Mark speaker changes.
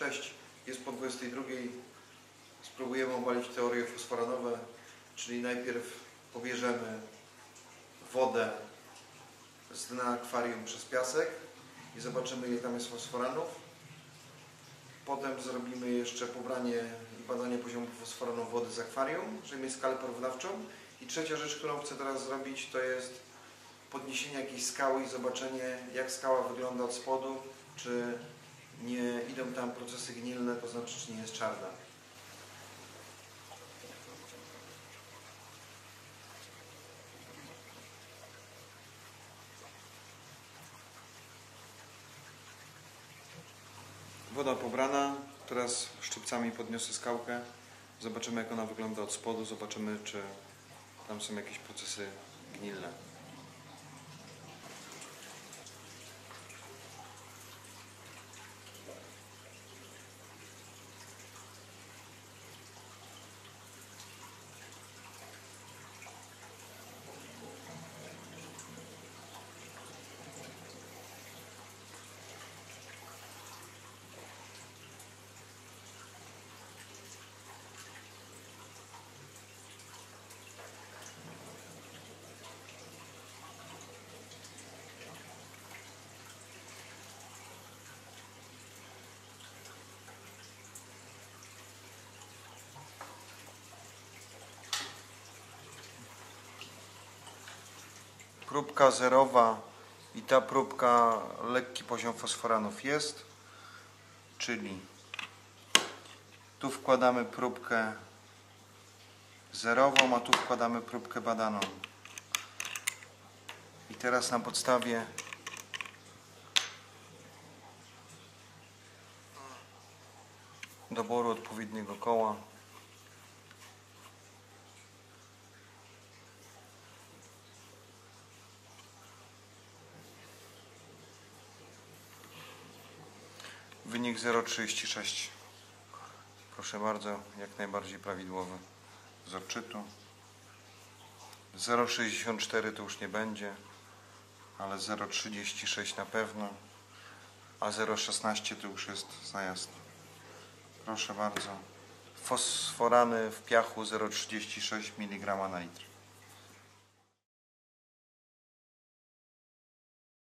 Speaker 1: Cześć, jest po 22. Spróbujemy obalić teorie fosforanowe, czyli najpierw pobierzemy wodę z dna akwarium przez piasek i zobaczymy ile tam jest fosforanów. Potem zrobimy jeszcze pobranie i badanie poziomu fosforanów wody z akwarium, żeby mieć skalę porównawczą. I trzecia rzecz, którą chcę teraz zrobić, to jest podniesienie jakiejś skały i zobaczenie jak skała wygląda od spodu, czy nie idą tam procesy gnilne, to znaczy czy nie jest czarna. Woda pobrana, teraz szczypcami podniosę skałkę. Zobaczymy jak ona wygląda od spodu, zobaczymy czy tam są jakieś procesy gnilne. Próbka zerowa i ta próbka lekki poziom fosforanów jest, czyli tu wkładamy próbkę zerową, a tu wkładamy próbkę badaną. I teraz na podstawie doboru odpowiedniego koła Wynik 0,36. Proszę bardzo, jak najbardziej prawidłowy z odczytu. 0,64 to już nie będzie, ale 0,36 na pewno, a 0,16 to już jest za jasno. Proszę bardzo. Fosforany w piachu 0,36 mg na litr.